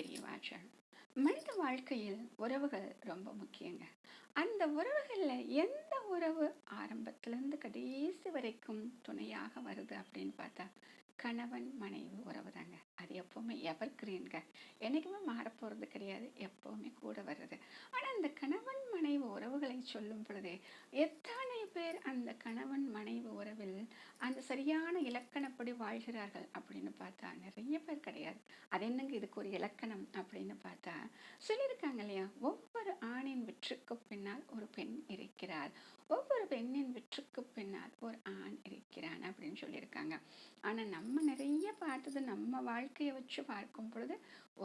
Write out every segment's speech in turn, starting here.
பெரியவாச்சல் மனித வாழ்க்கையில் உறவுகள் ரொம்ப முக்கியங்க. அந்த உறவுகளில் எந்த உறவு ஆரம்பத்திலேருந்து கடைசி வரைக்கும் துணையாக வருது அப்படின்னு பார்த்தா கணவன் மனைவி உறவு தாங்க அது எப்போவுமே எவர் கிரீன்க என்றைக்குமே மாறப்போகிறது கிடையாது. எப்போவுமே கூட வருது ஆனால் அந்த கணவன் மனைவி உறவுகளை சொல்லும் பொழுதே எத்தனை பேர் அந்த கணவன் மனைவி உறவில் அந்த சரியான இலக்கணப்படி வாழ்கிறார்கள் அப்படின்னு பார்த்தா நிறைய பேர் கிடையாது. அது என்னங்க இதுக்கு ஒரு இலக்கணம் அப்படின்னு பார்த்தா சொல்லியிருக்காங்க இல்லையா? ஒவ்வொரு ஆணின் வெற்றுக்கு பின்னால் ஒரு பெண் இருக்கிறார். ஒவ்வொரு பெண்ணின் வெற்றுக்கு பின்னால் ஒரு ஆண் அப்படின்னு சொல்லியிருக்காங்க. ஆனால் நம்ம நிறைய பார்த்தது நம்ம வாழ்க்கையை வச்சு பார்க்கும் பொழுது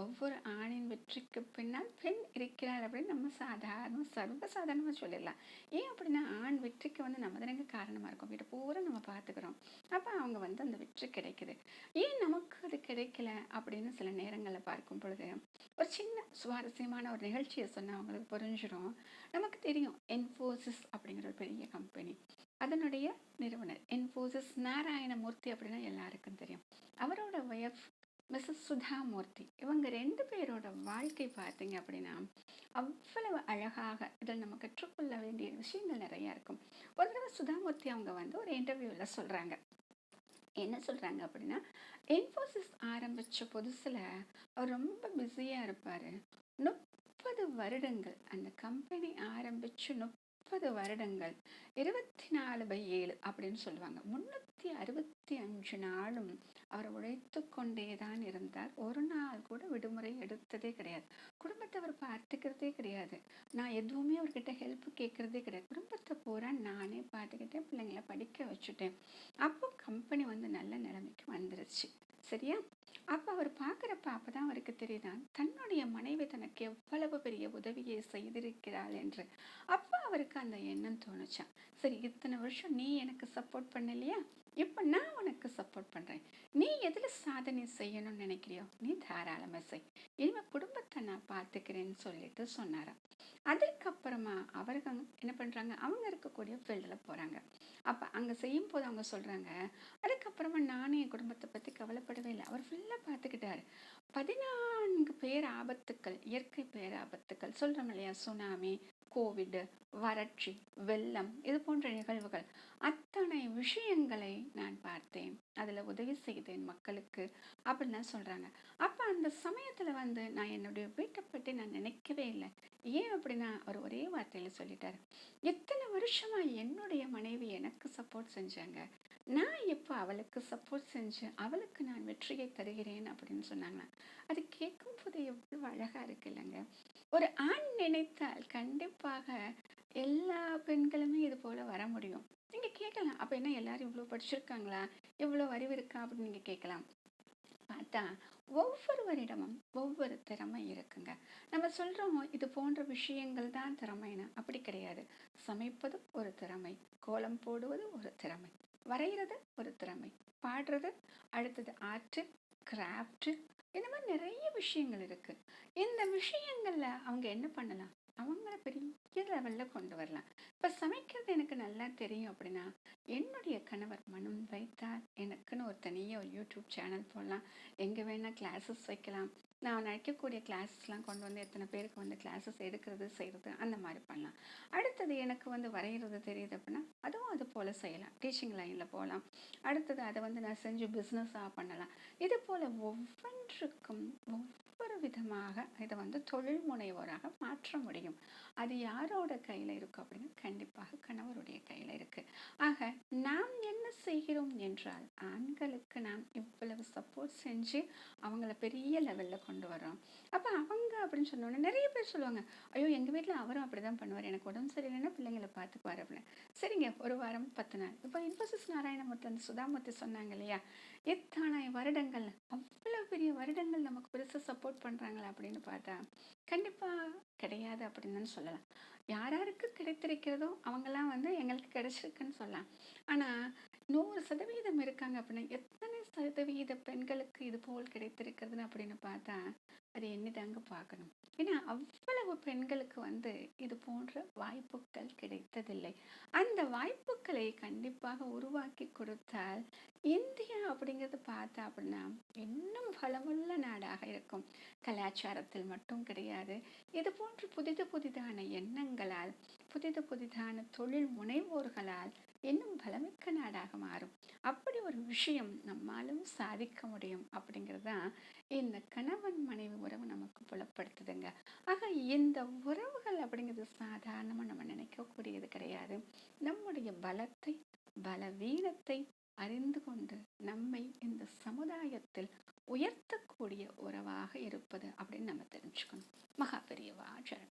ஒவ்வொரு ஆணின் வெற்றிக்கு பின்னால் பெண் இருக்கிறாள் அப்படின்னு நம்ம சாதாரண சர்வ சாதாரணமாக சொல்லிடலாம். ஏன் அப்படின்னா ஆண் வெற்றிக்கு வந்து நம்ம தானங்க காரணமாக இருக்கும். வீட்டை பூரா நம்ம பார்த்துக்கிறோம். அப்போ அவங்க வந்து அந்த வெற்றி கிடைக்குது. ஏன் நமக்கு அது கிடைக்கல அப்படின்னு சில நேரங்களில் பார்க்கும் பொழுது ஒரு சின்ன சுவாரஸ்யமான ஒரு நிகழ்ச்சியை சொன்னால் அவங்களுக்கு புரிஞ்சிடும் நமக்கு தெரியும் என்ஃபோசிஸ் அப்படிங்கிற ஒரு பெரிய கம்பெனி அதனுடைய நிறுவனர் என்ஃபோசிஸ் நாராயணமூர்த்தி அப்படின்னா எல்லாருக்கும் தெரியும். அவரோட ஒய்ஃப் மிஸ்ஸஸ் சுதாமூர்த்தி. இவங்க ரெண்டு பேரோட வாழ்க்கை பார்த்தீங்க அப்படின்னா அவ்வளவு அழகாக இதில் நம்ம கற்றுக்கொள்ள வேண்டிய விஷயங்கள் நிறையா இருக்கும். ஒரு தடவை சுதாமூர்த்தி அவங்க வந்து ஒரு இன்டர்வியூவில் சொல்கிறாங்க என்ன சொல்கிறாங்க அப்படின்னா இன்ஃபோசிஸ் ஆரம்பித்த புதுசில் அவர் ரொம்ப பிஸியாக இருப்பார். முப்பது வருடங்கள் அந்த கம்பெனி ஆரம்பித்து முப்பது முப்பது வருடங்கள். இருபத்தி நாலு பை ஏழு அப்படின்னு சொல்லுவாங்க. முன்னூற்றி அறுபத்தி அஞ்சு நாளும் அவர் உழைத்து கொண்டே தான் இருந்தார். ஒரு நாள் கூட விடுமுறை எடுத்ததே கிடையாது. குடும்பத்தை அவர் பார்த்துக்கிறதே கிடையாது. நான் எதுவுமே அவர்கிட்ட ஹெல்ப் கேட்குறதே கிடையாது. குடும்பத்தை பூரா நானே பார்த்துக்கிட்டேன் பிள்ளைங்களை படிக்க வச்சுட்டேன். அப்போ கம்பெனி வந்து நல்ல நிலைமைக்கு வந்துருச்சு. சரியா? அப்போ அவர் பார்க்குறப்ப அப்போ தான் அவருக்கு தெரியுதான் தன்னுடைய மனைவி தனக்கு எவ்வளவு பெரிய உதவியை செய்திருக்கிறாள் என்று. அப்போ அவருக்கு அந்த எண்ணம் தோணுச்சான் சரி இத்தனை வருஷம் நீ எனக்கு சப்போர்ட் பண்ணலையா? இப்போ நான் உனக்கு சப்போர்ட் பண்ணுறேன் நீ எதில் சாதனை செய்யணும்னு நினைக்கிறியோ நீ தாராளமாக செய். இனிமேல் குடும்பத்தை நான் பார்த்துக்கிறேன்னு சொல்லிட்டு சொன்னாராம். அதுக்கப்புறமா அவர்கள் என்ன பண்ணுறாங்க அவங்க இருக்கக்கூடிய ஃபீல்டில் போகிறாங்க அப்போ அங்கே செய்யும் போது அவங்க சொல்கிறாங்க அதுக்கப்புறமா நானும் என் குடும்பத்தை பற்றி கவலைப்பட அவர் ஃபுல்லாக பார்த்துக்கிட்டாரு பதினான்கு பேர் ஆபத்துக்கள் இயற்கை பேராபத்துக்கள் சொல்கிறோம் இல்லையா? சுனாமி கோவிட் வறட்சி வெள்ளம் இது போன்ற நிகழ்வுகள். அத்தனை விஷயங்களை நான் பார்த்தேன். அதில் உதவி செய்தேன் மக்களுக்கு அப்படின்லாம் சொல்கிறாங்க அப்போ அந்த சமயத்தில் வந்து நான் என்னுடைய வீட்டை பற்றி நான் நினைக்கவே இல்லை. ஏன் அப்படின்னா அவர் ஒரே வார்த்தையில் சொல்லிட்டாரு. எத்தனை வருஷமாக என்னுடைய மனைவி எனக்கு சப்போர்ட் செஞ்சாங்க? நான் எப்போ அவளுக்கு சப்போர்ட் செஞ்சு அவளுக்கு நான் வெற்றியை தருகிறேன்? அப்படின்னு சொன்னாங்க அது கேட்கும் போது எவ்வளோ அழகாக இருக்கு இல்லைங்க. ஒரு ஆண் நினைத்தால் கண்டிப்பாக எல்லா பெண்களுமே இது போல் வர முடியும். நீங்கள் கேட்கலாம். அப்போ என்ன எல்லாரும் இவ்வளோ படிச்சிருக்காங்களா? இவ்வளோ அறிவு இருக்கா? அப்படின்னு நீங்கள் கேட்கலாம். பார்த்தா ஒவ்வொருவரிடமும் ஒவ்வொரு திறமை இருக்குங்க. நம்ம சொல்கிறோம் இது போன்ற விஷயங்கள் தான் திறமைன்னு. அப்படி கிடையாது. சமைப்பதும் ஒரு திறமை. கோலம் போடுவது ஒரு திறமை. வரைகிறது ஒரு திறமை. பாடுறது அடுத்தது ஆர்ட்டு கிராஃப்ட்டு இந்த மாதிரி நிறைய விஷயங்கள் இருக்குது இந்த விஷயங்களில் அவங்க என்ன பண்ணலாம்? அவங்கள பெரிய லெவலில் கொண்டு வரலாம். இப்போ சமைக்கிறது எனக்கு நல்லா தெரியும் அப்படின்னா என்னுடைய கணவர் மனம் வைத்தால் எனக்குன்னு தனியாக ஒரு யூடியூப் சேனல் போடலாம். எங்கே வேணால் கிளாஸஸ் வைக்கலாம். நான் நினைக்கக்கூடிய கிளாஸஸ்லாம் கொண்டு வந்து எத்தனை பேருக்கு வந்து கிளாஸஸ் எடுக்கிறது செய்கிறது அந்த மாதிரி பண்ணலாம். அடுத்தது எனக்கு வந்து வரைகிறது தெரியுது அப்படின்னா அதுவும் அது போல் செய்யலாம். டீச்சிங் லைனில் போகலாம். அடுத்தது அதை வந்து நான் செஞ்சு பிஸ்னஸாக பண்ணலாம். இது போல் ஒவ்வொன்றுக்கும் விதமாக இதை வந்து தொழில் முனைவோராக மாற்ற முடியும். அது யாரோட கையில் இருக்கும் அப்படின்னா கண்டிப்பாக கணவருடைய கையில் இருக்குது ஆக நாம் என்ன செய்கிறோம் என்றால் ஆண்களுக்கு நாம் இவ்வளவு சப்போர்ட் செஞ்சு அவங்கள பெரிய லெவலில் கொண்டு வரோம் அப்போ அவங்க அப்படின்னு சொன்னோன்னே நிறைய பேர் சொல்லுவாங்க ஐயோ எங்கள் வீட்டில் அவரும் அப்படி தான் பண்ணுவார். எனக்கு உடம்பு சரியில்லைன்னா பிள்ளைங்களை பார்த்துக்குவார் அப்படின்னு. சரிங்க ஒரு வாரம் பத்து நாள். இப்போ இன்ஃபோசிஸ் நாராயணமூர்த்தி அந்த சுதாமூர்த்தி சொன்னாங்க இல்லையா? எத்தனை வருடங்கள் இவ்வளோ பெரிய வருடங்கள் நமக்கு பெருசாக சப்போர்ட் பண்ணுறாங்களா அப்படின்னு பார்த்தா கண்டிப்பாக கிடையாது அப்படின்னு தான் சொல்லலாம். யார் யாருக்கு கிடைத்திருக்கிறதோ அவங்கெல்லாம் வந்து எங்களுக்கு கிடைச்சிருக்குன்னு சொல்லலாம். ஆனால் நூறு சதவீதம் இருக்காங்க அப்படின்னா எத்தனை சதவீத பெண்களுக்கு இது போல் கிடைத்திருக்கிறதுன்னு அப்படின்னு பார்த்தா அது என்னதாங்க பார்க்கணும். ஏன்னா அவ்வளவு பெண்களுக்கு வந்து இது போன்ற வாய்ப்புகள் கிடைத்ததில்லை. அந்த வாய்ப்புகளை கண்டிப்பாக உருவாக்கி கொடுத்தால் இந்தியா அப்படிங்கிறது பார்த்தா அப்படின்னா இன்னும் பலமுள்ள நாடாக இருக்கும். கலாச்சாரத்தில் மட்டும் கிடையாது. இது போன்று புதிது புதிதான எண்ணங்களால் புதிது புதிதான தொழில் முனைவோர்களால் இன்னும் பலமிக்க நாடாக மாறும். அப்படி ஒரு விஷயம் நம்மாலும் சாதிக்க முடியும் அப்படிங்கிறது தான் இந்த கணவன் மனைவி உறவு நமக்கு புலப்படுத்துதுங்க. ஆக இந்த உறவுகள் அப்படிங்கிறது சாதாரணமாக நம்ம நினைக்கக்கூடியது கிடையாது. நம்முடைய பலத்தை பலவீனத்தை அறிந்து கொண்டு நம்மை இந்த சமுதாயத்தில் உயர்த்தக்கூடிய உறவாக இருப்பது அப்படின்னு நம்ம தெரிஞ்சுக்கணும். மகா பெரியவா சரண்.